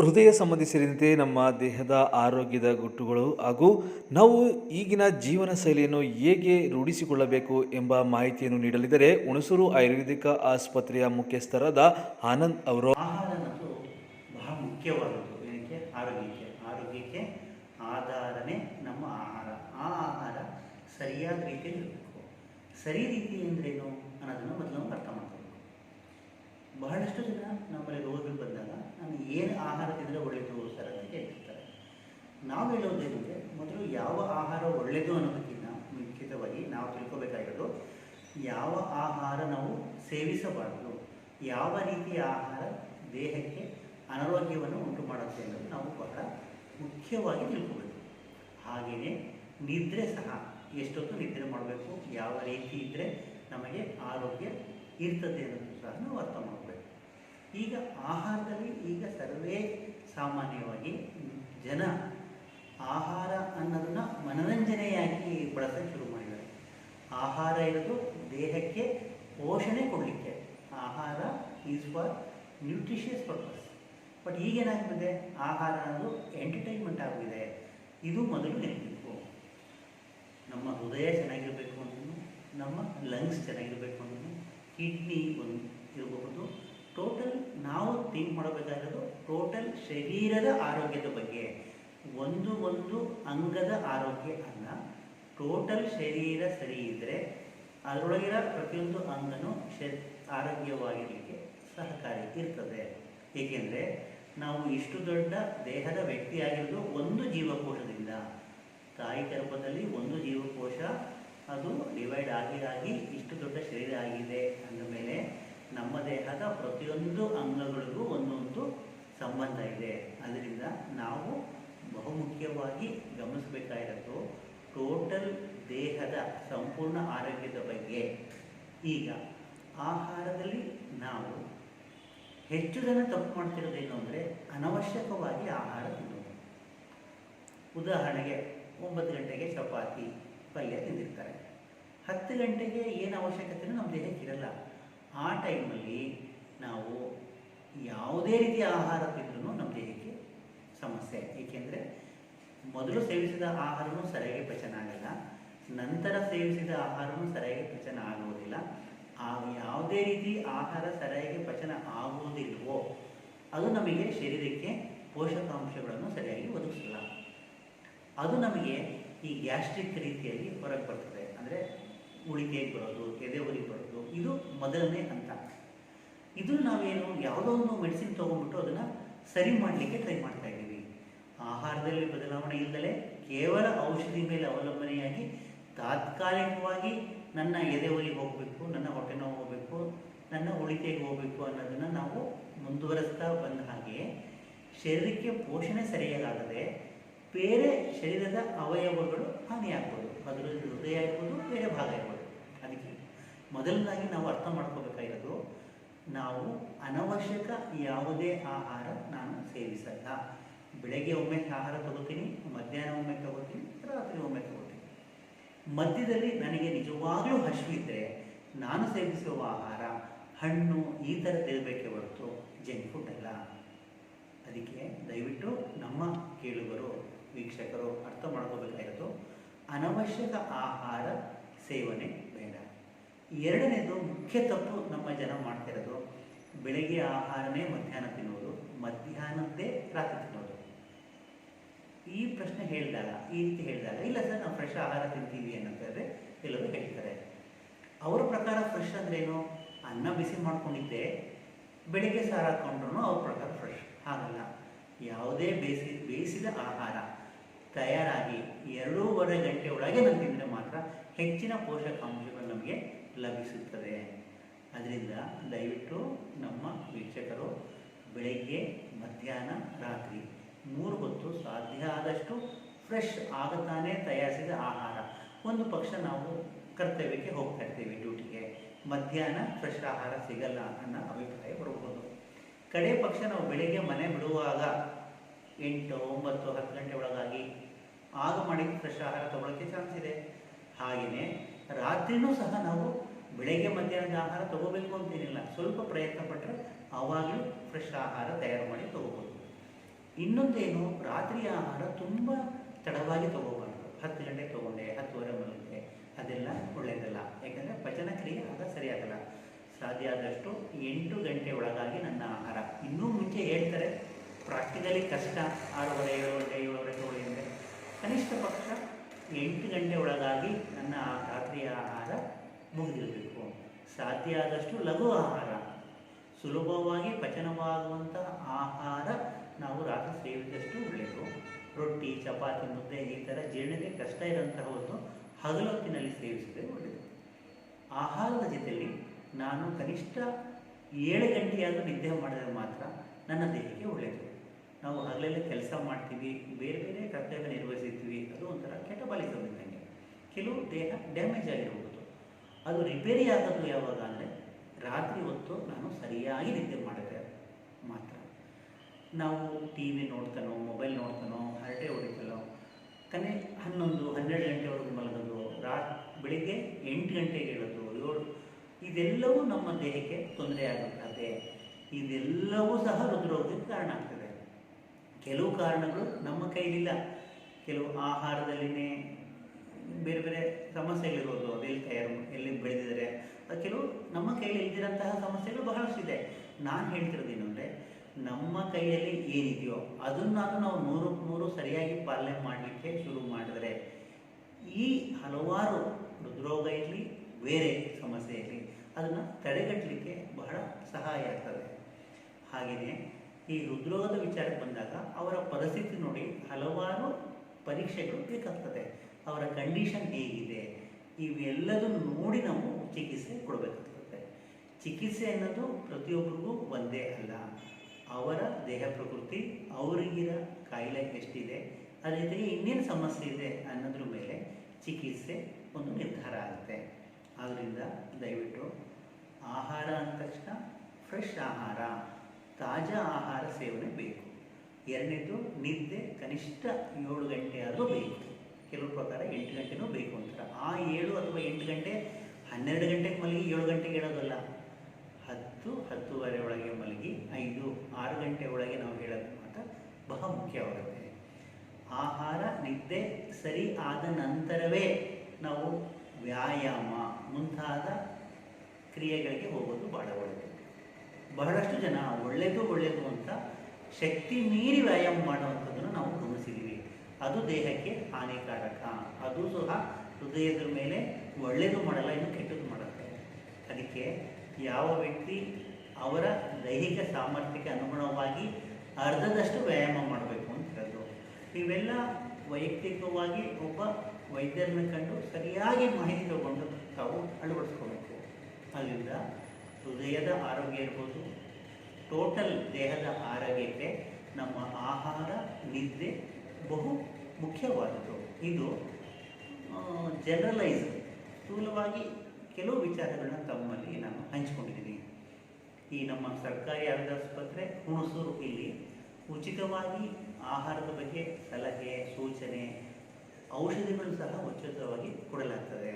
ಹೃದಯ ಸಂಬಂಧಿಸಿದಂತೆ ನಮ್ಮ ದೇಹದ ಆರೋಗ್ಯದ ಗುಟ್ಟುಗಳು ಹಾಗೂ ನಾವು ಈಗಿನ ಜೀವನ ಶೈಲಿಯನ್ನು ಹೇಗೆ ರೂಢಿಸಿಕೊಳ್ಳಬೇಕು ಎಂಬ ಮಾಹಿತಿಯನ್ನು ನೀಡಲಿದ್ದಾರೆ ಹುಣಸೂರು ಆಯುರ್ವೇದಿಕ ಆಸ್ಪತ್ರೆಯ ಮುಖ್ಯಸ್ಥರಾದ ಆನಂದ್ ಅವರು. ಆಹಾರ ಅನ್ನೋದು ಬಹಳ ಮುಖ್ಯವಾದದ್ದು. ಏನಕ್ಕೆ? ಆರೋಗ್ಯಕ್ಕೆ. ಆರೋಗ್ಯಕ್ಕೆ ಆಧಾರನೇ ನಮ್ಮ ಆಹಾರ. ಆ ಆಹಾರ ಸರಿಯಾದ ರೀತಿಯಲ್ಲಿ ಇರಬೇಕು. ಸರಿ ರೀತಿ ಅಂದ್ರೇನು ಅನ್ನೋದನ್ನು ಮೊದಲು ಅರ್ಥ ಮಾಡ್ಕೋಬೇಕು ಬಹಳಷ್ಟು ಜನ ನಮ್ಮಲ್ಲಿ ರೋಗಗಳು ಏನು ಆಹಾರ ತಿಂದರೆ ಒಳ್ಳೆಯದು ಸರ್ ಅಂತ ಹೇಳ್ತಿರ್ತಾರೆ ನಾವು ಹೇಳೋದೇನೆಂದರೆ ಮೊದಲು ಯಾವ ಆಹಾರ ಒಳ್ಳೆಯದು ಅನ್ನೋದಕ್ಕಿಂತ ಮುಖ್ಯವಾಗಿ ನಾವು ತಿಳ್ಕೊಬೇಕಾಗಿರೋದು ಯಾವ ಆಹಾರ ನಾವು ಸೇವಿಸಬಾರದು, ಯಾವ ರೀತಿಯ ಆಹಾರ ದೇಹಕ್ಕೆ ಅನಾರೋಗ್ಯವನ್ನು ಉಂಟು ಮಾಡುತ್ತೆ ಅನ್ನೋದು ನಾವು ಬಹಳ ಮುಖ್ಯವಾಗಿ ತಿಳ್ಕೋಬೇಕು. ಹಾಗೆಯೇ ನಿದ್ರೆ ಸಹ, ಎಷ್ಟೊತ್ತು ನಿದ್ರೆ ಮಾಡಬೇಕು, ಯಾವ ರೀತಿ ಇದ್ದರೆ ನಮಗೆ ಆರೋಗ್ಯ ಇರ್ತದೆ ಅನ್ನೋದು ಸಹ ನಾವು ಅರ್ಥ ಮಾಡಬೇಕು ಈಗ ಆಹಾರದಲ್ಲಿ ಈಗ ಸರ್ವೇ ಸಾಮಾನ್ಯವಾಗಿ ಜನ ಆಹಾರ ಅನ್ನೋದನ್ನ ಮನರಂಜನೆಯಾಗಿ ಬಳಸೋಕ್ಕೆ ಶುರು ಮಾಡಿದ್ದಾರೆ. ಆಹಾರ ಇರೋದು ದೇಹಕ್ಕೆ ಪೋಷಣೆ ಕೊಡಲಿಕ್ಕೆ. ಆಹಾರ is for nutritious purpose but ಈಗೇನಾಗ್ಬಿದೆ ಆಹಾರ ಅನ್ನೋದು ಎಂಟರ್ಟೈನ್ಮೆಂಟ್ ಆಗಿದೆ. ಇದು ಮೊದಲು ನೆನಪಬೇಕು ನಮ್ಮ ಹೃದಯ ಚೆನ್ನಾಗಿರಬೇಕು ಅಂತ ನಮ್ಮ ಲಂಗ್ಸ್ ಚೆನ್ನಾಗಿರಬೇಕು ಅಂತ ಕಿಡ್ನಿ ಒಂದು ಇರಬಹುದು ನಾವು ಥಿಂಕ್ ಮಾಡಬೇಕಾಗಿರೋದು ಟೋಟಲ್ ಶರೀರದ ಆರೋಗ್ಯದ ಬಗ್ಗೆ. ಒಂದು ಒಂದು ಅಂಗದ ಆರೋಗ್ಯ ಅಲ್ಲ. ಟೋಟಲ್ ಶರೀರ ಸರಿ ಇದ್ದರೆ ಅದರೊಳಗಿರೋ ಪ್ರತಿಯೊಂದು ಅಂಗನೂ ಶ ಆರೋಗ್ಯವಾಗಿರಲಿಕ್ಕೆ ಸಹಕಾರಿ ಇರ್ತದೆ. ಏಕೆಂದರೆ ನಾವು ಇಷ್ಟು ದೊಡ್ಡ ದೇಹದ ವ್ಯಕ್ತಿಯಾಗಿರೋದು ಒಂದು ಜೀವಕೋಶದಿಂದ. ತಾಯಿ ಗರ್ಭದಲ್ಲಿ ಒಂದು ಜೀವಕೋಶ, ಅದು ಡಿವೈಡ್ ಆಗಿ ಆಗಿ ಇಷ್ಟು ದೊಡ್ಡ ಶರೀರ ಆಗಿದೆ ಅಂದ ಮೇಲೆ ನಮ್ಮ ದೇಹದ ಪ್ರತಿಯೊಂದು ಅಂಗಗಳಿಗೂ ಒಂದೊಂದು ಸಂಬಂಧ ಇದೆ. ಅದರಿಂದ ನಾವು ಬಹುಮುಖ್ಯವಾಗಿ ಗಮನಿಸಬೇಕಾಗಿರೋದು ಟೋಟಲ್ ದೇಹದ ಸಂಪೂರ್ಣ ಆರೋಗ್ಯದ ಬಗ್ಗೆ. ಈಗ ಆಹಾರದಲ್ಲಿ ನಾವು ಹೆಚ್ಚು ಜನ ತಪ್ಪು ಮಾಡ್ತಿರೋದೇನು ಅಂದರೆ ಅನವಶ್ಯಕವಾಗಿ ಆಹಾರ ತಿನ್ನೋದು ಉದಾಹರಣೆಗೆ ಒಂಬತ್ತು ಗಂಟೆಗೆ ಚಪಾತಿ ಪಲ್ಯ ತಿಂದಿರ್ತಾರೆ. ಹತ್ತು ಗಂಟೆಗೆ ಏನು ಅವಶ್ಯಕತೆ ನಮ್ಮ ದೇಹಕ್ಕೆ ಇರಲ್ಲ. ಆ ಟೈಮಲ್ಲಿ ನಾವು ಯಾವುದೇ ರೀತಿಯ ಆಹಾರ ತಿಂದರೂ ನಮ್ಮ ದೇಹಕ್ಕೆ ಸಮಸ್ಯೆ ಏಕೆಂದರೆ ಮೊದಲು ಸೇವಿಸಿದ ಆಹಾರವೂ ಸರಿಯಾಗಿ ಪಚನ ಆಗಲ್ಲ. ನಂತರ ಸೇವಿಸಿದ ಆಹಾರವೂ ಸರಿಯಾಗಿ ಪಚನ ಆಗುವುದಿಲ್ಲ. ಆ ಯಾವುದೇ ರೀತಿ ಆಹಾರ ಸರಿಯಾಗಿ ಪಚನ ಆಗುವುದಿಲ್ವೋ, ಅದು ನಮಗೆ ಶರೀರಕ್ಕೆ ಪೋಷಕಾಂಶಗಳನ್ನು ಸರಿಯಾಗಿ ಒದಗಿಸಲ್ಲ ಅದು ನಮಗೆ ಈ ಗ್ಯಾಸ್ಟ್ರಿಕ್ ರೀತಿಯಲ್ಲಿ ಹೊರಗೆ ಬರ್ತದೆ. ಅಂದರೆ ಉಳಿಕೆ ಬರೋದು ಎದೆ ಉರಿ ಬರೋದು, ಇದು ಮೊದಲನೇ ಹಂತ. ಇದು ನಾವೇನು ಯಾವುದೋ ಒಂದು ಮೆಡಿಸಿನ್ ತೊಗೊಂಡ್ಬಿಟ್ಟು ಅದನ್ನು ಸರಿ ಮಾಡಲಿಕ್ಕೆ ಟ್ರೈ ಮಾಡ್ತಾ ಇದ್ದೀವಿ. ಆಹಾರದಲ್ಲಿ ಬದಲಾವಣೆ ಇಲ್ಲದೆ ಕೇವಲ ಔಷಧಿ ಮೇಲೆ ಅವಲಂಬನೆಯಾಗಿ ತಾತ್ಕಾಲಿಕವಾಗಿ ನನ್ನ ಎದೆ ಉರಿ ಹೋಗಬೇಕು, ನನ್ನ ಹೊಟ್ಟೆ ನೋವು ಹೋಗಬೇಕು, ನನ್ನ ಉಳಿಕೆಗೆ ಹೋಗಬೇಕು ಅನ್ನೋದನ್ನು ನಾವು ಮುಂದುವರಿಸ್ತಾ ಬಂದ ಹಾಗೆ ಶರೀರಕ್ಕೆ ಪೋಷಣೆ ಸರಿಯಾಗದೆ ಬೇರೆ ಶರೀರದ ಅವಯವಗಳು ಹಾನಿಯಾಗ್ಬೋದು. ಅದರಲ್ಲಿ ಹೃದಯ ಆಗ್ಬೋದು ಬೇರೆ ಭಾಗ ಇರ್ಬೋದು. ಮೊದಲನಾಗಿ ನಾವು ಅರ್ಥ ಮಾಡ್ಕೋಬೇಕಾಗಿರೋದು, ನಾವು ಅನವಶ್ಯಕ ಯಾವುದೇ ಆಹಾರ ನಾನು ಸೇವಿಸಲ್ಲ. ಬೆಳಗ್ಗೆ ಒಮ್ಮೆ ಆಹಾರ ತಗೋತೀನಿ, ಮಧ್ಯಾಹ್ನ ಒಮ್ಮೆ ತಗೋತೀನಿ, ರಾತ್ರಿ ಒಮ್ಮೆ ತಗೋತೀನಿ. ಮಧ್ಯದಲ್ಲಿ ನನಗೆ ನಿಜವಾಗ್ಲೂ ಹಸಿವಿದ್ದರೆ ನಾನು ಸೇವಿಸುವ ಆಹಾರ ಹಣ್ಣು ಈ ಥರ ತಿನ್ನಬೇಕೇ ಹೊರತು ಜಂಕ್ ಫುಡ್ ಅಲ್ಲ. ಅದಕ್ಕೆ ದಯವಿಟ್ಟು ನಮ್ಮ ಕೇಳುಗರು, ವೀಕ್ಷಕರು ಅರ್ಥ ಮಾಡ್ಕೋಬೇಕಾಗಿರೋದು, ಅನವಶ್ಯಕ ಆಹಾರ ಸೇವನೆ ಎರಡನೇದು ಮುಖ್ಯ ತಪ್ಪು ನಮ್ಮ ಜನ ಮಾಡ್ತಿರೋದು. ಬೆಳಗ್ಗೆ ಆಹಾರನೇ ಮಧ್ಯಾಹ್ನ ತಿನ್ನೋದು, ಮಧ್ಯಾಹ್ನದ್ದೇ ರಾತ್ರಿ ತಿನ್ನೋದು. ಈ ಪ್ರಶ್ನೆ ಹೇಳಿದಾಗ, ಈ ರೀತಿ ಹೇಳಿದಾಗ, ಇಲ್ಲ ಸರ್, ನಾವು ಫ್ರೆಶ್ ಆಹಾರ ತಿಂತೀವಿ ಅನ್ನೋದಾದ್ರೆ ಎಲ್ಲರೂ ಹೇಳ್ತಾರೆ. ಅವರ ಪ್ರಕಾರ ಫ್ರೆಶ್ ಅಂದ್ರೇನು? ಅನ್ನ ಬಿಸಿ ಮಾಡ್ಕೊಂಡಿದ್ದೆ, ಬೆಳಿಗ್ಗೆ ಸಾರು ಹಾಕೊಂಡ್ರು ಅವ್ರ ಪ್ರಕಾರ ಫ್ರೆಶ್ ಹಾಗಲ್ಲ. ಯಾವುದೇ ಬೇಯಿಸಿ ಬೇಯಿಸಿದ ಆಹಾರ ತಯಾರಾಗಿ ಎರಡೂವರೆ ಗಂಟೆ ಒಳಗೆ ನಾನು ತಿಂದರೆ ಮಾತ್ರ ಹೆಚ್ಚಿನ ಪೋಷಕಾಂಶಗಳು ನಮಗೆ ಲಭಿಸುತ್ತದೆ. ಅದರಿಂದ ದಯವಿಟ್ಟು ನಮ್ಮ ವೀಕ್ಷಕರು ಬೆಳಗ್ಗೆ, ಮಧ್ಯಾಹ್ನ, ರಾತ್ರಿ ಮೂರು ಹೊತ್ತು ಸಾಧ್ಯ ಆದಷ್ಟು ಫ್ರೆಶ್ ಆಗತಾನೆ ತಯಾರಿಸಿದ ಆಹಾರ. ಒಂದು ಪಕ್ಷ ನಾವು ಕರ್ತವ್ಯಕ್ಕೆ ಹೋಗ್ತಾ ಇರ್ತೀವಿ ಡ್ಯೂಟಿಗೆ. ಮಧ್ಯಾಹ್ನ ಫ್ರೆಶ್ ಆಹಾರ ಸಿಗಲ್ಲ ಅನ್ನೋ ಅಭಿಪ್ರಾಯ ಬರಬಹುದು. ಕಡೆ ಪಕ್ಷ ನಾವು ಬೆಳಿಗ್ಗೆ ಮನೆ ಬಿಡುವಾಗ ಎಂಟು, ಒಂಬತ್ತು, ಹತ್ತು ಗಂಟೆ ಒಳಗಾಗಿ ಆಗ ಮಾಡಿದ ಫ್ರೆಶ್ ಆಹಾರ ತಗೊಳ್ಳೋಕ್ಕೆ ಚಾನ್ಸ್ ಇದೆ. ಹಾಗೆಯೇ ರಾತ್ರಿನೂ ಸಹ ನಾವು ಬೆಳಗ್ಗೆ ಮಧ್ಯಾಹ್ನದ ಆಹಾರ ತಗೋಬೇಕು ಅಂತೇನಿಲ್ಲ. ಸ್ವಲ್ಪ ಪ್ರಯತ್ನ ಪಟ್ಟರೆ ಆವಾಗಲೂ ಫ್ರೆಶ್ ಆಹಾರ ತಯಾರು ಮಾಡಿ ತಗೋಬೋದು. ಇನ್ನೊಂದೇನು ರಾತ್ರಿ ಆಹಾರ ತುಂಬ ತಡವಾಗಿ ತಗೋಬಾರ್ದು. ಹತ್ತು ಗಂಟೆಗೆ ತಗೊಂಡೆ, ಹತ್ತುವರೆ ಮಲಗಿದೆ ಅದೆಲ್ಲ ಒಳ್ಳೆಯದಲ್ಲ ಯಾಕಂದರೆ ಪಚನ ಕ್ರಿಯೆ ಆಗ ಸರಿಯಾಗಲ್ಲ. ಸಾಧ್ಯ ಆದಷ್ಟು ಎಂಟು ಗಂಟೆ ಒಳಗಾಗಿ ನನ್ನ ಆಹಾರ. ಇನ್ನೂ ಮುಂಚೆ ಹೇಳ್ತಾರೆ, ಪ್ರಾಕ್ಟಿಕಲಿ ಕಷ್ಟ, ಆರೂವರೆ ಏಳು ಗಂಟೆ ಏಳುವರೆ ತಗೊಳ್ಳಿ ಅಂದರೆ ಕನಿಷ್ಠ ಪಕ್ಷ ಎಂಟು ಗಂಟೆ ಒಳಗಾಗಿ ರಾತ್ರಿಯ ಆಹಾರ ಮುಗಿದಿರಬೇಕು ಸಾಧ್ಯ ಆದಷ್ಟು ಲಘು ಆಹಾರ. ಸುಲಭವಾಗಿ ಪಚನವಾಗುವಂಥ ಆಹಾರ ನಾವು ರಾತ್ರಿ ಸೇವಿದಷ್ಟು ಒಳ್ಳೆಯದು. ರೊಟ್ಟಿ, ಚಪಾತಿ, ಮುದ್ದೆ ಈ ಥರ ಜೀರ್ಣಕ್ಕೆ ಕಷ್ಟ ಇರೋಂತಹವನ್ನು ಹಗಲೊತ್ತಿನಲ್ಲಿ ಸೇವಿಸಿದರೆ ಒಳ್ಳೆಯದು. ಆಹಾರದ ಜೊತೆಯಲ್ಲಿ ನಾನು ಕನಿಷ್ಠ ಏಳು ಗಂಟೆಯಾದರೂ ನಿದ್ದೆ ಮಾಡಿದರೆ ಮಾತ್ರ ನನ್ನ ದೇಹಕ್ಕೆ ಒಳ್ಳೆಯದು. ನಾವು ಹಗಲೆಲ್ಲ ಕೆಲಸ ಮಾಡ್ತೀವಿ, ಬೇರೆ ಬೇರೆ ಕರ್ತವ್ಯ ನಿರ್ವಹಿಸುತ್ತೀವಿ ಅದು ಒಂಥರ ಇದ್ದಂಗೆ ಕೆಲವು ದೇಹ ಡ್ಯಾಮೇಜ್ ಆಗಿರಬಹುದು ಅದು ರಿಪೇರಿ ಆದದ್ದು ಯಾವಾಗ ಅಂದರೆ ರಾತ್ರಿ ಹೊತ್ತು ನಾನು ಸರಿಯಾಗಿ ನಿದ್ದೆ ಮಾಡಿದ್ರೆ ಮಾತ್ರ. ನಾವು ಟಿ ವಿ ನೋಡ್ತಾನೋ ಮೊಬೈಲ್ ನೋಡ್ತಾನೋ, ಹರಟೆ ಹೊಡಿತಾನೋ, ಕನೆ ಹನ್ನೊಂದು, ಹನ್ನೆರಡು ಗಂಟೆವರೆಗೂ ಮಲಗೋದು ರಾತ್ರಿ ಬೆಳಿಗ್ಗೆ ಎಂಟು ಗಂಟೆಗೆ ಹೇಳೋದು ಏಳು, ಇದೆಲ್ಲವೂ ನಮ್ಮ ದೇಹಕ್ಕೆ ತೊಂದರೆ ಆಗುತ್ತದೆ. ಇದೆಲ್ಲವೂ ಸಹ ಹೃದ್ರೋಗಕ್ಕೆ ಕಾರಣ ಆಗ್ತದೆ. ಕೆಲವು ಕಾರಣಗಳು ನಮ್ಮ ಕೈಲಿಲ್ಲ. ಕೆಲವು ಆಹಾರದಲ್ಲಿನೇ ಬೇರೆ ಬೇರೆ ಸಮಸ್ಯೆಗಳಿರ್ಬೋದು ಎಲ್ಲಿ ತಯಾರು ಎಲ್ಲಿ ಬೆಳೆದಿದ್ದಾರೆ. ಅದು ಕೆಲವು ನಮ್ಮ ಕೈಯಲ್ಲಿ ಇಲ್ದಿರೋಂತಹ ಸಮಸ್ಯೆಗಳು ಬಹಳಷ್ಟು ಇದೆ. ನಾನು ಹೇಳ್ತಿರೋದೇನು ಅಂದರೆ, ನಮ್ಮ ಕೈಯಲ್ಲಿ ಏನಿದೆಯೋ ಅದನ್ನಾದ್ರೂ ನಾವು ನೂರು ನೂರು ಸರಿಯಾಗಿ ಪಾಲನೆ ಮಾಡಲಿಕ್ಕೆ ಶುರು ಮಾಡಿದರೆ, ಈ ಹಲವಾರು ಹೃದ್ರೋಗ ಇರಲಿ, ಬೇರೆ ಸಮಸ್ಯೆ ಇರಲಿ, ಅದನ್ನು ತಡೆಗಟ್ಟಲಿಕ್ಕೆ ಬಹಳ ಸಹಾಯ ಆಗ್ತದೆ. ಹಾಗೆಯೇ ಈ ಹೃದ್ರೋಗದ ವಿಚಾರಕ್ಕೆ ಬಂದಾಗ ಅವರ ಪರಿಸ್ಥಿತಿ ನೋಡಿ ಹಲವಾರು ಪರೀಕ್ಷೆಗಳು ಬೇಕಾಗ್ತದೆ. ಅವರ ಕಂಡೀಷನ್ ಹೇಗಿದೆ, ಇವೆಲ್ಲದನ್ನು ನೋಡಿ ನಾವು ಚಿಕಿತ್ಸೆ ಕೊಡಬೇಕಾಗುತ್ತೆ. ಚಿಕಿತ್ಸೆ ಅನ್ನೋದು ಪ್ರತಿಯೊಬ್ಬರಿಗೂ ಒಂದೇ ಅಲ್ಲ, ಅವರ ದೇಹ ಪ್ರಕೃತಿ, ಅವರಿಗಿರೋ ಕಾಯಿಲೆ ಎಷ್ಟಿದೆ ಅದೇ ಜೊತೆಗೆ ಇನ್ನೇನು ಸಮಸ್ಯೆ ಇದೆ ಅನ್ನೋದ್ರ ಮೇಲೆ ಚಿಕಿತ್ಸೆ ಒಂದು ನಿರ್ಧಾರ ಆಗುತ್ತೆ. ಆದ್ದರಿಂದ ದಯವಿಟ್ಟು ಆಹಾರ ಅಂದ ತಕ್ಷಣ ಫ್ರೆಶ್ ಆಹಾರ, ತಾಜಾ ಆಹಾರ ಸೇವನೆ ಬೇಕು. ಎರಡನೇದು ನಿದ್ದೆ ಕನಿಷ್ಠ ಏಳು ಗಂಟೆ ಆದರೂ ಬೇಕು. ಕೆಲವು ಪ್ರಕಾರ ಎಂಟು ಗಂಟೆನೂ ಬೇಕು ಅಂತಾರೆ. ಆ ಏಳು ಅಥವಾ ಎಂಟು ಗಂಟೆ, ಹನ್ನೆರಡು ಗಂಟೆಗೆ ಮಲಗಿ ಏಳು ಗಂಟೆಗೆ ಹೇಳೋದಲ್ಲ. ಹತ್ತು, ಹತ್ತುವರೆ ಒಳಗೆ ಮಲಗಿ, ಐದು, ಆರು ಗಂಟೆ ಒಳಗೆ ನಾವು ಹೇಳೋದು ಮಾತ್ರ ಬಹಳ ಮುಖ್ಯವಾಗುತ್ತೆ. ಆಹಾರ, ನಿದ್ದೆ ಸರಿ ಆದ ನಂತರವೇ ನಾವು ವ್ಯಾಯಾಮ ಮುಂತಾದ ಕ್ರಿಯೆಗಳಿಗೆ ಹೋಗೋದು ಬಹಳ ಒಳ್ಳೆಯದು. ಬಹಳಷ್ಟು ಜನ ಒಳ್ಳೆಯದು ಒಳ್ಳೆಯದು ಅಂತ ಶಕ್ತಿ ಮೀರಿ ವ್ಯಾಯಾಮ ಮಾಡುವಂಥದ್ದನ್ನು ನಾವು ಗಮನಿಸಿದ್ದೀವಿ. ಅದು ದೇಹಕ್ಕೆ ಹಾನಿಕಾರಕ. ಅದು ಸಹ ಹೃದಯದ ಮೇಲೆ ಒಳ್ಳೆಯದು ಮಾಡಲ್ಲ, ಇನ್ನು ಕೆಟ್ಟದ್ದು ಮಾಡುತ್ತೆ. ಅದಕ್ಕೆ ಯಾವ ವ್ಯಕ್ತಿ ಅವರ ದೈಹಿಕ ಸಾಮರ್ಥ್ಯಕ್ಕೆ ಅನುಗುಣವಾಗಿ ಅರ್ಧದಷ್ಟು ವ್ಯಾಯಾಮ ಮಾಡಬೇಕು ಅಂತ ಹೇಳಿದ್ರು. ಇವೆಲ್ಲ ವೈಯಕ್ತಿಕವಾಗಿ ಒಬ್ಬ ವೈದ್ಯರನ್ನ ಕಂಡು ಸರಿಯಾಗಿ ಮಾಹಿತಿ ತಗೊಂಡು ತಾವು ಅಳವಡಿಸ್ಕೋಬೇಕು. ಅಲ್ಲಿಂದ ಹೃದಯದ ಆರೋಗ್ಯ ಇರ್ಬೋದು, ಟೋಟಲ್ ದೇಹದ ಆರೋಗ್ಯಕ್ಕೆ ನಮ್ಮ ಆಹಾರ, ನಿದ್ದೆ ಬಹು ಮುಖ್ಯವಾದದ್ದು. ಇದು ಜನರಲೈಸ್ ಸ್ಥೂಲವಾಗಿ ಕೆಲವು ವಿಚಾರಗಳನ್ನ ತಮ್ಮಲ್ಲಿ ನಾನು ಹಂಚಿಕೊಂಡಿದ್ದೀನಿ. ಈ ನಮ್ಮ ಸರ್ಕಾರಿ ಆಸ್ಪತ್ರೆ ಹುಣಸೂರು ಇಲ್ಲಿ ಉಚಿತವಾಗಿ ಆಹಾರದ ಬಗ್ಗೆ ಸಲಹೆ, ಸೂಚನೆ, ಔಷಧಿಗಳು ಸಹ ಉಚಿತವಾಗಿ ಕೊಡಲಾಗ್ತದೆ.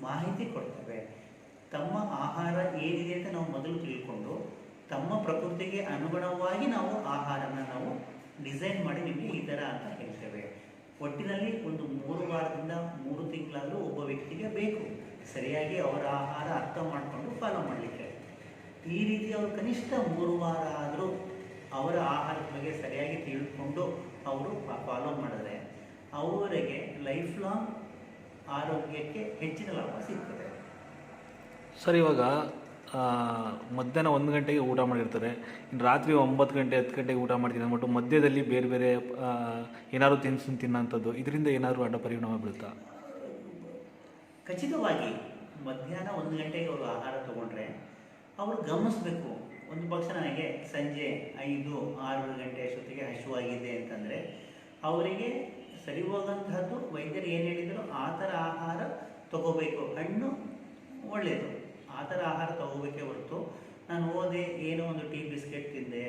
ಮಾಹಿತಿ ಕೊಡ್ತವೆ. ತಮ್ಮ ಆಹಾರ ಏನಿದೆ ಅಂತ ನಾವು ಮೊದಲು ತಿಳ್ಕೊಂಡು, ತಮ್ಮ ಪ್ರಕೃತಿಗೆ ಅನುಗುಣವಾಗಿ ನಾವು ಆಹಾರನ ನಾವು ಡಿಸೈನ್ ಮಾಡಿ ನಿಮಗೆ ಈ ಥರ ಅಂತ ಹೇಳ್ತೇವೆ. ಒಟ್ಟಿನಲ್ಲಿ ಒಂದು ಮೂರು ವಾರದಿಂದ ಮೂರು ತಿಂಗಳಾದರೂ ಒಬ್ಬ ವ್ಯಕ್ತಿಗೆ ಬೇಕು. ಸರಿಯಾಗಿ ಅವರ ಆಹಾರ ಅರ್ಥ ಮಾಡಿಕೊಂಡು ಫಾಲೋ ಮಾಡಲಿಕ್ಕೆ. ಈ ರೀತಿ ಅವರು ಕನಿಷ್ಠ ಮೂರು ವಾರ ಆದರೂ ಅವರ ಆಹಾರದ ಬಗ್ಗೆ ಸರಿಯಾಗಿ ತಿಳ್ಕೊಂಡು ಅವರು ಫಾಲೋ ಮಾಡಿದ್ರೆ ಅವರಿಗೆ ಲೈಫ್ ಲಾಂಗ್ ಆರೋಗ್ಯಕ್ಕೆ ಹೆಚ್ಚಿನ ಲಾಭ ಸಿಗ್ತದೆ. ಸರ್, ಇವಾಗ ಮಧ್ಯಾಹ್ನ ಒಂದು ಗಂಟೆಗೆ ಊಟ ಮಾಡಿರ್ತಾರೆ. ಇನ್ನು ರಾತ್ರಿ ಒಂಬತ್ತು ಗಂಟೆ, ಹತ್ತು ಗಂಟೆಗೆ ಊಟ ಮಾಡ್ತೀನಿ ಅಂದ್ಬಿಟ್ಟು ಮಧ್ಯದಲ್ಲಿ ಬೇರೆ ಬೇರೆ ಏನಾದರೂ ತಿನ್ಸು ತಿನ್ನೋಂಥದ್ದು ಇದರಿಂದ ಏನಾದರೂ ಅಡ್ಡ ಪರಿಣಾಮ ಬೀಳುತ್ತಾ? ಖಚಿತವಾಗಿ ಮಧ್ಯಾಹ್ನ ಒಂದು ಗಂಟೆಗೆ ಅವರು ಆಹಾರ ತಗೊಂಡ್ರೆ ಅವರು ಗಮನಿಸಬೇಕು. ಒಂದು ಪಕ್ಷ ನನಗೆ ಸಂಜೆ ಐದು, ಆರು ಗಂಟೆ ಅಷ್ಟೊತ್ತಿಗೆ ಹಸಿವಾಗಿದೆ ಅಂತಂದರೆ ಅವರಿಗೆ ಸರಿ ಹೋಗಂತಹದ್ದು ವೈದ್ಯರು ಏನು ಹೇಳಿದ್ರು, ಆ ಥರ ಆಹಾರ ತಗೋಬೇಕು. ಹಣ್ಣು ಒಳ್ಳೆಯದು ಆ ಥರ ಆಹಾರ ತಗೋಬೇಕೇ ಹೊರತು ನಾನು ಹೋದೆ, ಏನೋ ಒಂದು ಟೀ ಬಿಸ್ಕೆಟ್ ತಿಂದೆ,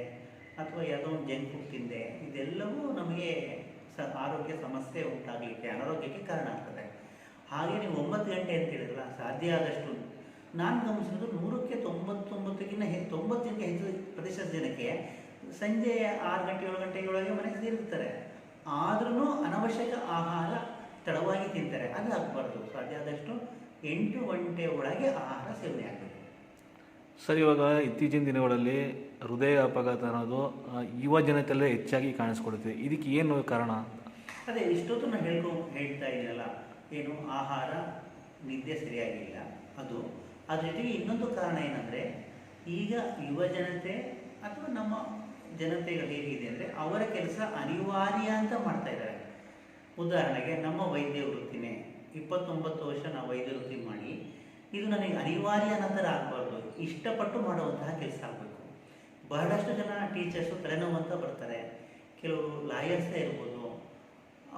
ಅಥವಾ ಯಾವುದೋ ಒಂದು ಜಂಕ್ ಫುಡ್ ತಿಂದೆ, ಇದೆಲ್ಲವೂ ನಮಗೆ ಸ ಆರೋಗ್ಯ ಸಮಸ್ಯೆ ಉಂಟಾಗಲಿಕ್ಕೆ, ಅನಾರೋಗ್ಯಕ್ಕೆ ಕಾರಣ ಆಗ್ತದೆ. ಹಾಗೆ ನೀವು ಒಂಬತ್ತು ಗಂಟೆ ಅಂತ ಹೇಳಿದ್ರಲ್ಲ, ಸಾಧ್ಯ ಆದಷ್ಟು. ನಾನು ಗಮನಿಸಿದ್ರು ನೂರಕ್ಕೆ ತೊಂಬತ್ತೊಂಬತ್ತಕ್ಕಿಂತ ಹೆ, ತೊಂಬತ್ತಕ್ಕಿಂತ ಹೆಚ್ಚು ಪ್ರತಿಶತ ಜನಕ್ಕೆ ಸಂಜೆ ಆರು ಗಂಟೆ, ಏಳು ಗಂಟೆಗಳೊಳಗೆ ಮನೆಗೆ ಸೇರಿರ್ತಾರೆ. ಆದ್ರೂ ಅನವಶ್ಯಕ ಆಹಾರ ತಡವಾಗಿ ತಿಂತಾರೆ. ಅದು ಆಗಬಾರ್ದು. ಸಾಧ್ಯ ಆದಷ್ಟು ಎಂಟು ಗಂಟೆ ಒಳಗೆ ಆಹಾರ ಸೇವನೆ ಆಗಬೇಕು. ಸರ್ ಇವಾಗ ಇತ್ತೀಚಿನ ದಿನಗಳಲ್ಲಿ ಹೃದಯ ಅಪಘಾತ ಅನ್ನೋದು ಯುವ ಜನತೆಯಲ್ಲೇ ಹೆಚ್ಚಾಗಿ ಕಾಣಿಸ್ಕೊಡುತ್ತೆ. ಇದಕ್ಕೆ ಏನು ಕಾರಣ? ಅದೇ ಇಷ್ಟೊತ್ತು ನಾನು ಹೇಳ್ಕೊ ಹೇಳ್ತಾ ಇದ್ದೀನಲ್ಲ ಏನು ಆಹಾರ ನಿದ್ದೆ ಸರಿಯಾಗಿಲ್ಲ. ಅದು ಅದ್ರ ಜೊತೆಗೆ ಇನ್ನೊಂದು ಕಾರಣ ಏನಂದರೆ ಈಗ ಯುವ ಜನತೆ ಅಥವಾ ನಮ್ಮ ಜನತೆಗಳು ಹೇಗಿದೆ ಅಂದರೆ ಅವರ ಕೆಲಸ ಅನಿವಾರ್ಯ ಅಂತ ಮಾಡ್ತಾ ಇದ್ದಾರೆ. ಉದಾಹರಣೆಗೆ ನಮ್ಮ ವೈದ್ಯ ವೃತ್ತಿನೇ ಇಪ್ಪತ್ತೊಂಬತ್ತು ವರ್ಷ ನಾವು ವೈದ್ಯ ವೃತ್ತಿ ಮಾಡಿ, ಇದು ನನಗೆ ಅನಿವಾರ್ಯ ನಂತರ ಆಗಬಾರ್ದು. ಇಷ್ಟಪಟ್ಟು ಮಾಡುವಂತಹ ಕೆಲಸ ಆಗಬೇಕು. ಬಹಳಷ್ಟು ಜನ ಟೀಚರ್ಸು ತಲೆನೋವು ಅಂತ ಬರ್ತಾರೆ. ಕೆಲವು ಲಾಯರ್ಸೇ ಇರ್ಬೋದು.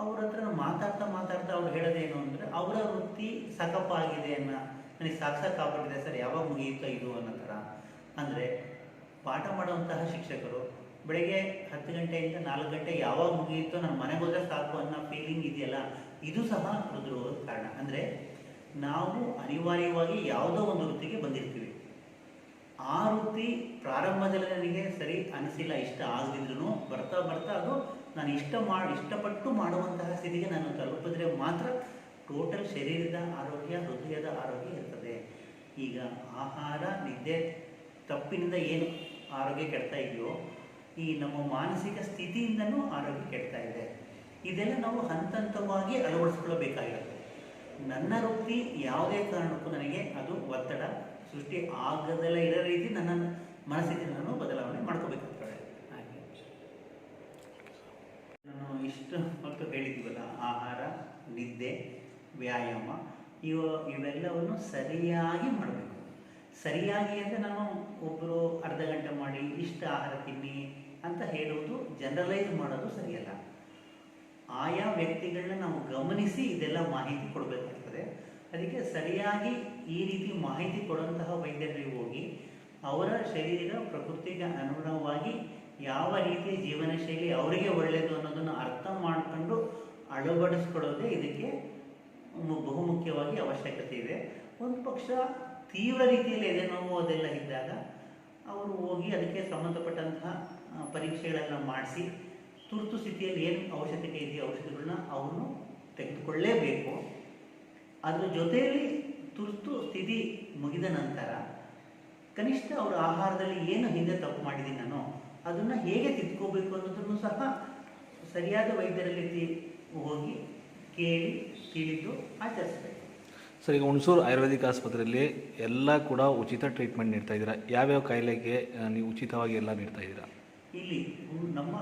ಅವ್ರ ಹತ್ರ ಮಾತಾಡ್ತಾ ಮಾತಾಡ್ತಾ ಅವ್ರು ಹೇಳೋದೇನು ಅಂದರೆ, ಅವರ ವೃತ್ತಿ ಸಾಕಪ್ಪ ಆಗಿದೆ ಅನ್ನೋ, ನನಗೆ ಸಾಕು ಸಾಕಾಗ್ಬಿಟ್ಟಿದೆ ಸರ್, ಯಾವಾಗ ಮುಗಿಯುತ್ತೋ ಇದು ಅನ್ನೋ ಥರ. ಅಂದರೆ ಪಾಠ ಮಾಡುವಂತಹ ಶಿಕ್ಷಕರು ಬೆಳಗ್ಗೆ ಹತ್ತು ಗಂಟೆಯಿಂದ ನಾಲ್ಕು ಗಂಟೆ ಯಾವಾಗ ಮುಗಿಯುತ್ತೋ ನಾನು ಮನೆಗೆ ಹೋದ್ರೆ ಸಾಕು ಅನ್ನೋ ಫೀಲಿಂಗ್ ಇದೆಯಲ್ಲ, ಇದು ಸಹ ಹೃದ್ರೋಗದ ಕಾರಣ. ಅಂದರೆ ನಾವು ಅನಿವಾರ್ಯವಾಗಿ ಯಾವುದೋ ಒಂದು ವೃತ್ತಿಗೆ ಬಂದಿರ್ತೀವಿ. ಆ ವೃತ್ತಿ ಪ್ರಾರಂಭದಲ್ಲಿ ನನಗೆ ಸರಿ ಅನಿಸಿಲ್ಲ, ಇಷ್ಟ ಆಗದಿದ್ರು ಬರ್ತಾ ಬರ್ತಾ ಅದು ನಾನು ಇಷ್ಟ ಮಾಡಿ ಇಷ್ಟಪಟ್ಟು ಮಾಡುವಂತಹ ಸ್ಥಿತಿಗೆ ನಾನು ತಲುಪಿದ್ರೆ ಮಾತ್ರ ಟೋಟಲ್ ಶರೀರದ ಆರೋಗ್ಯ, ಹೃದಯದ ಆರೋಗ್ಯ ಇರ್ತದೆ. ಈಗ ಆಹಾರ, ನಿದ್ದೆ ತಪ್ಪಿನಿಂದ ಏನು ಆರೋಗ್ಯ ಕೆಡ್ತಾ ಇದೆಯೋ ಈ ನಮ್ಮ ಮಾನಸಿಕ ಸ್ಥಿತಿಯಿಂದನೂ ಆರೋಗ್ಯ ಕೆಡ್ತಾ ಇದೆ. ಇದೆಲ್ಲ ನಾವು ಹಂತ ಹಂತವಾಗಿ ಅಳವಡಿಸ್ಕೊಳ್ಬೇಕಾಗಿರುತ್ತೆ ನನ್ನ ವೃತ್ತಿ ಯಾವುದೇ ಕಾರಣಕ್ಕೂ ನನಗೆ ಅದು ಒತ್ತಡ ಸೃಷ್ಟಿ ಆಗದಲ್ಲ ಇರೋ ರೀತಿ ನನ್ನ ಮನಸ್ಥಿತಿ ನಾನು ಬದಲಾವಣೆ ಮಾಡ್ಕೋಬೇಕಾಗ್ತದೆ. ಹಾಗೆ. ನಾನು ಇಷ್ಟು ಹೊತ್ತು ಹೇಳಿದ್ವಲ್ಲ ಆಹಾರ, ನಿದ್ದೆ, ವ್ಯಾಯಾಮ, ಇವ ಇವೆಲ್ಲವನ್ನು ಸರಿಯಾಗಿ ಮಾಡಬೇಕು. ಸರಿಯಾಗಿ ಅಂದರೆ ನಾನು ಒಬ್ಬರು ಅರ್ಧ ಗಂಟೆ ಮಾಡಿ ಇಷ್ಟು ಆಹಾರ ತಿನ್ನಿ ಅಂತ ಹೇಳುವುದು ಜನರಲೈಸ್ ಮಾಡೋದು ಸರಿಯಲ್ಲ. ಆಯಾ ವ್ಯಕ್ತಿಗಳನ್ನ ನಾವು ಗಮನಿಸಿ ಇದೆಲ್ಲ ಮಾಹಿತಿ ಕೊಡಬೇಕಾಗ್ತದೆ. ಅದಕ್ಕೆ ಸರಿಯಾಗಿ ಈ ರೀತಿ ಮಾಹಿತಿ ಕೊಡುವಂತಹ ವೈದ್ಯರಿಗೆ ಹೋಗಿ, ಅವರ ಶರೀರ ಪ್ರಕೃತಿಗೆ ಅನುಗುಣವಾಗಿ ಯಾವ ರೀತಿಯ ಜೀವನ ಶೈಲಿ ಅವರಿಗೆ ಒಳ್ಳೆಯದು ಅನ್ನೋದನ್ನು ಅರ್ಥ ಮಾಡಿಕೊಂಡು ಅಳವಡಿಸ್ಕೊಳ್ಳೋದೇ ಇದಕ್ಕೆ ಬಹುಮುಖ್ಯವಾಗಿ ಅವಶ್ಯಕತೆ ಇದೆ. ಒಂದು ಪಕ್ಷ ತೀವ್ರ ರೀತಿಯಲ್ಲಿ ಎದೆ ನೋವು ಅದೆಲ್ಲ ಇದ್ದಾಗ, ಅವರು ಹೋಗಿ ಅದಕ್ಕೆ ಸಂಬಂಧಪಟ್ಟಂತಹ ಆ, ಪರೀಕ್ಷೆಗಳೆಲ್ಲ ಮಾಡಿಸಿ ತುರ್ತು ಸ್ಥಿತಿಯಲ್ಲಿ ಏನು ಅವಶ್ಯಕತೆ ಇದೆಯೋ ಔಷಧಿಗಳನ್ನ ಅವನು ತೆಗೆದುಕೊಳ್ಳೇಬೇಕು. ಅದರ ಜೊತೆಯಲ್ಲಿ ತುರ್ತು ಸ್ಥಿತಿ ಮುಗಿದ ನಂತರ ಕನಿಷ್ಠ ಅವರ ಆಹಾರದಲ್ಲಿ ಏನು ಹಿಂದೆ ತಪ್ಪು ಮಾಡಿದ್ದೀನಿ ನಾನು ಅದನ್ನು ಹೇಗೆ ತಿದ್ಕೋಬೇಕು ಅನ್ನೋದನ್ನು ಸಹ ಸರಿಯಾದ ವೈದ್ಯರಲ್ಲಿ ಹೋಗಿ ಕೇಳಿ ತಿಳಿದು ಆಚರಿಸಬೇಕು. ಸರ್ ಈಗ ಹುಣಸೂರು ಆಯುರ್ವೇದಿಕ್ ಆಸ್ಪತ್ರೆಯಲ್ಲಿ ಎಲ್ಲ ಕೂಡ ಉಚಿತ ಟ್ರೀಟ್ಮೆಂಟ್ ನೀಡ್ತಾ ಇದ್ದೀರಾ? ಯಾವ್ಯಾವ ಕಾಯಿಲೆಗೆ ನೀವು ಉಚಿತವಾಗಿ ಎಲ್ಲ ನೀಡ್ತಾ ಇದ್ದೀರಾ? ಇಲ್ಲಿ ನಮ್ಮ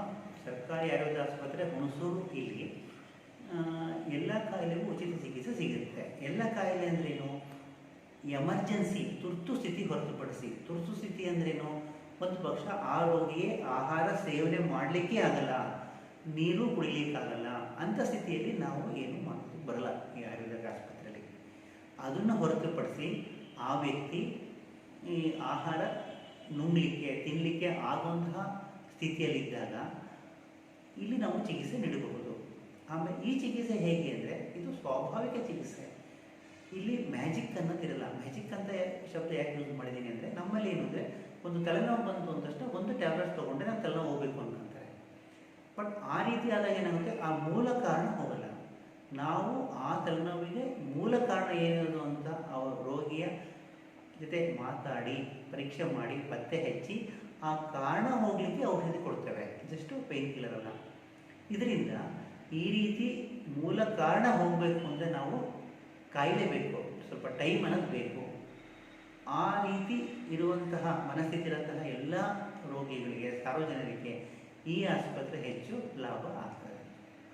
ಸರ್ಕಾರಿ ಆಯುರ್ವೇದ ಆಸ್ಪತ್ರೆ ಹುಣಸೂರು ಇಲ್ಲಿ ಎಲ್ಲ ಕಾಯಿಲೆಗೂ ಉಚಿತ ಚಿಕಿತ್ಸೆ ಸಿಗುತ್ತೆ. ಎಲ್ಲ ಕಾಯಿಲೆ ಅಂದ್ರೇನು ಎಮರ್ಜೆನ್ಸಿ, ತುರ್ತು ಸ್ಥಿತಿ ಹೊರತುಪಡಿಸಿ. ತುರ್ತು ಸ್ಥಿತಿ ಅಂದ್ರೇನು ಒಂದು ಪಕ್ಷ ಆ ರೋಗಿಯೇ ಆಹಾರ ಸೇವನೆ ಮಾಡಲಿಕ್ಕೆ ಆಗಲ್ಲ. ನೀರು ಕುಡಿಲಿಕ್ಕಾಗಲ್ಲ. ಅಂಥ ಸ್ಥಿತಿಯಲ್ಲಿ ನಾವು ಏನು ಮಾಡೋದಕ್ಕೆ ಬರಲ್ಲ ಈ ಆಯುರ್ವೇದ ಆಸ್ಪತ್ರೆಯಲ್ಲಿ. ಅದನ್ನು ಹೊರತುಪಡಿಸಿ ಆ ವ್ಯಕ್ತಿ ಈ ಆಹಾರ ನುಂಗಲಿಕ್ಕೆ ತಿನ್ನಲಿಕ್ಕೆ ಆಗುವಂತಹ ಸ್ಥಿತಿಯಲ್ಲಿದ್ದಾಗ ಇಲ್ಲಿ ನಾವು ಚಿಕಿತ್ಸೆ ನೀಡಬಹುದು. ಆಮೇಲೆ ಈ ಚಿಕಿತ್ಸೆ ಹೇಗೆ ಅಂದರೆ ಇದು ಸ್ವಾಭಾವಿಕ ಚಿಕಿತ್ಸೆ. ಇಲ್ಲಿ ಮ್ಯಾಜಿಕ್ ಅನ್ನೋದಿರಲ್ಲ ಮ್ಯಾಜಿಕ್ ಅಂತ ಶಬ್ದ ಯಾಕೆ ಯೂಸ್ ಮಾಡಿದ್ದೀನಿ ಅಂದರೆ ನಮ್ಮಲ್ಲಿ ಏನು ಅಂದರೆ ಒಂದು ತಲೆನೋವು ಬಂತು ಅಂತಷ್ಟು ಒಂದು ಟ್ಯಾಬ್ಲೆಟ್ಸ್ ತೊಗೊಂಡ್ರೆ ನಾನು ತಲೆನೋವು ಹೋಗಬೇಕು ಅಂತಂತಾರೆ ಬಟ್ ಆ ರೀತಿ ಆದಾಗ ಏನಾಗುತ್ತೆ? ಆ ಮೂಲ ಕಾರಣ ಹೋಗಲ್ಲ. ನಾವು ಆ ತಲೆನೋವಿಗೆ ಮೂಲ ಕಾರಣ ಏನದು ಅಂತ ಅವರ ರೋಗಿಯ ಜೊತೆ ಮಾತಾಡಿ, ಪರೀಕ್ಷೆ ಮಾಡಿ, ಪತ್ತೆ ಹಚ್ಚಿ ಆ ಕಾರಣ ಹೋಗಲಿಕ್ಕೆ ಔಷಧಿ ಕೊಡ್ತೇವೆ ಜಸ್ಟ್ ಪೇನ್ ಕಿಲ್ಲರ್ ಅಲ್ಲ. ಇದರಿಂದ ಈ ರೀತಿ ಮೂಲ ಕಾರಣ ಹೋಗಬೇಕು ಅಂದರೆ ನಾವು ಕಾಯಿಲೆ ಬೇಕು. ಸ್ವಲ್ಪ ಟೈಮ್ ಅನ್ನೋದು ಬೇಕು. ಆ ರೀತಿ ಇರುವಂತಹ ಮನಸ್ಥಿತಿ ಇರುವಂತಹ ಎಲ್ಲ ರೋಗಿಗಳಿಗೆ, ಸಾರ್ವಜನಿಕರಿಗೆ ಈ ಆಸ್ಪತ್ರೆ ಹೆಚ್ಚು ಲಾಭ ಆಗ್ತದೆ.